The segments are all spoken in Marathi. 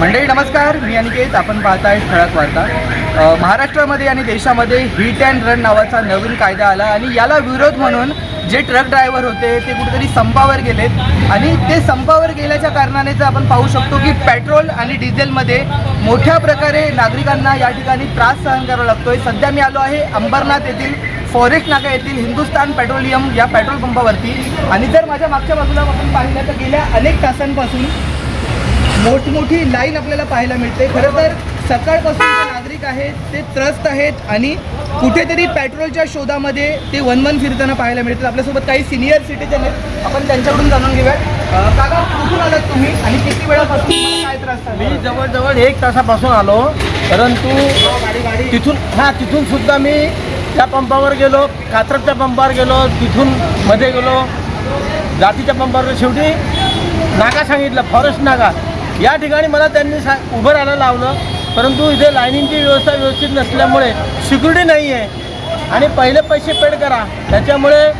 मंडळी नमस्कार. मी अनिकेत. आपण पाहताय ठळक वार्ता. महाराष्ट्रामध्ये आणि देशामध्ये हिट अँड रन नावाचा नवीन कायदा आला आणि याला विरोध म्हणून जे ट्रक ड्रायव्हर होते ते कुठेतरी संपावर गेलेत. आणि ते संपावर गेल्याच्या कारणाने जर आपण पाहू शकतो की पेट्रोल आणि डिझेलमध्ये मोठ्या प्रकारे नागरिकांना या ठिकाणी त्रास सहन करावा लागतोय. सध्या मी आलो आहे अंबरनाथ येथील फॉरेस्ट नाका येथील हिंदुस्तान पेट्रोलियम या पेट्रोल पंपावरती. आणि जर माझ्या मागच्या बाजूला आपण पाहिलं तर गेल्या अनेक तासांपासून मोठमोठी लाईन आपल्याला पाहायला मिळते. खरं तर सकाळपासून जे नागरिक आहेत ते त्रस्त आहेत आणि कुठेतरी पेट्रोलच्या शोधामध्ये ते वनवन फिरताना पाहायला मिळतात. आपल्यासोबत काही सिनियर सिटीजन आहेत. आपण त्यांच्याकडून जाणून घेऊया काका कुठून आलात तुम्ही आणि किती वेळापासून काय त्रास झाला? मी जवळजवळ एक तासापासून आलो परंतु तिथून हां तिथून सुद्धा मी त्या पंपावर गेलो कात्रच्या पंपावर गेलो तिथून मध्ये गेलो. जातीच्या पंपावर शेवटी नाका सांगितलं फॉरेस्ट नाका या ठिकाणी मला त्यांनी सा उभं राहायला लावलं. परंतु इथे लाईनिंगची व्यवस्था व्यवस्थित नसल्यामुळे सिक्युरिटी नाही आहे. आणि पहिले पैसे पेड करा. त्याच्यामुळे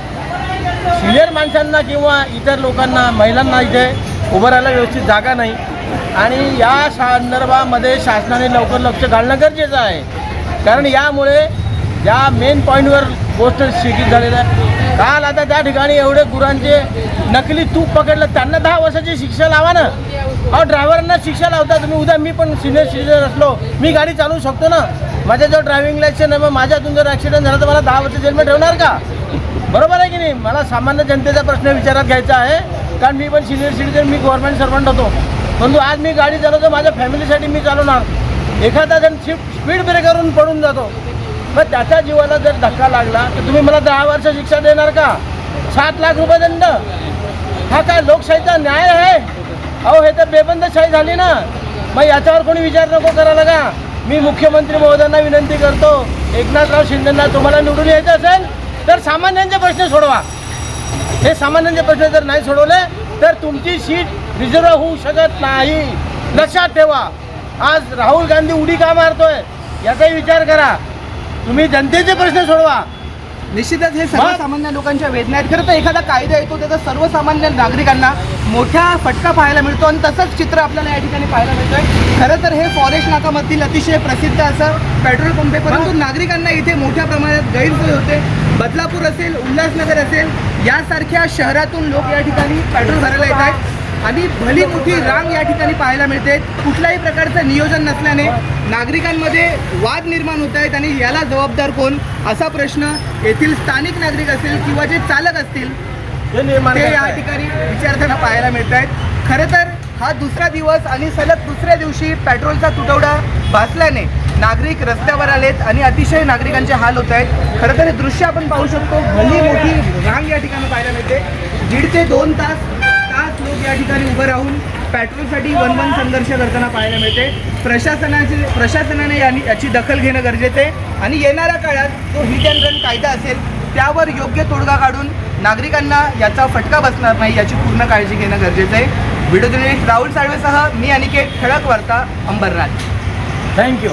सिनियर माणसांना किंवा इतर लोकांना महिलांना इथे उभं राहायला व्यवस्थित जागा नाही. आणि या संदर्भामध्ये शासनाने लवकर लक्ष घालणं गरजेचं आहे. कारण यामुळे या मेन पॉईंटवर गोष्ट शिकित झालेलं आहे. काल आता त्या ठिकाणी एवढे गुरांचे नकली तूप पकडलं. त्यांना दहा वर्षाची शिक्षा लावा ना. अहो ड्रायव्हरांना शिक्षा लावता तुम्ही. उद्या मी पण सिनियर सिटीजन असलो. मी गाडी चालवू शकतो ना? माझ्याजवळ ड्रायव्हिंग लायसन आहे मग माझ्यातून जर ॲक्सिडेंट झाला तर मला दहा वर्ष जेलमध्ये ठेवणार का? बरोबर आहे की नाही? मला सामान्य जनतेचा प्रश्न विचारात घ्यायचा आहे. कारण मी पण सिनियर सिटीजन मी गव्हर्नमेंट सर्वंट होतो. परंतु आज मी गाडी चालवतो माझ्या फॅमिलीसाठी मी चालवणार. एखादा जण शिफ्ट स्पीड ब्रेकरवरून पडून जातो. मग त्याच्या जीवाला जर धक्का लागला तर तुम्ही मला दहा वर्ष शिक्षा देणार का? सात लाख रुपये दंड. हा काय लोकशाहीचा न्याय आहे? अहो हे तर बेबंदशाही झाली ना. मग याच्यावर कोणी विचार नको करायला का? मी मुख्यमंत्री महोदयांना विनंती करतो एकनाथराव शिंदेंना तुम्हाला निवडून यायचं असेल तर सामान्यांचे प्रश्न सोडवा. हे सामान्यांचे प्रश्न जर नाही सोडवले तर तुमची सीट रिझर्व होऊ शकत नाही. लक्षात ठेवा. आज राहुल गांधी उडी का मारतोय? याचाही विचार करा. तुम्ही जनतेचे प्रश्न सोडवा. निश्चितच हे सर्वसामान्य लोकांच्या वेदना आहेत. खरं तर एखादा कायदा येतो त्याचा सर्वसामान्य नागरिकांना मोठा फटका पाहायला मिळतो आणि तसंच चित्र आपल्याला या ठिकाणी पाहायला मिळतोय. खरं तर हे फॉरेस्ट नाकामधील अतिशय प्रसिद्ध असं पेट्रोल पंप आहे परंतु नागरिकांना इथे मोठ्या प्रमाणात गैरसोय होते. बदलापूर असेल उल्हासनगर असेल यासारख्या शहरातून लोक या ठिकाणी पेट्रोल भरायला येत आहेत आणि भली मोठी रांग या ठिकाणी पाहायला मिळते. कुठल्याही प्रकारचं नियोजन नसल्याने नागरिकांमध्ये वाद निर्माण होत आहेत आणि याला जबाबदार कोण? असा प्रश्न येथील स्थानिक नागरिक असेल किंवा जे चालक असतील निर्माण ते या. ठिकाणी विचारताना पाहायला मिळत आहेत. खरं तर हा दुसरा दिवस आणि सलग दुसऱ्या दिवशी पेट्रोलचा तुटवडा भासल्याने नागरिक रस्त्यावर आलेत आणि अतिशय नागरिकांचे हाल होत आहेत. खरं तर हे दृश्य आपण पाहू शकतो. भली मोठी रांग या ठिकाणी पाहायला मिळते. दीड ते दोन तास लोक या ठिकाणी उभं राहून पेट्रोलसाठी वन संघर्ष करताना पाहायला मिळते. प्रशासनाचे प्रशासनाने यानी याची दखल घेणं गरजेचे आहे. आणि येणाऱ्या काळात जो हिट अँड रन कायदा असेल त्यावर योग्य तोडगा काढून नागरिकांना याचा फटका बसणार नाही याची पूर्ण काळजी घेणं गरजेचं आहे. व्हिडिओ जर्नलिस्ट राहुल साळवेसह मी अनिकेत ठळक वार्ता अंबरनाथ. थँक्यू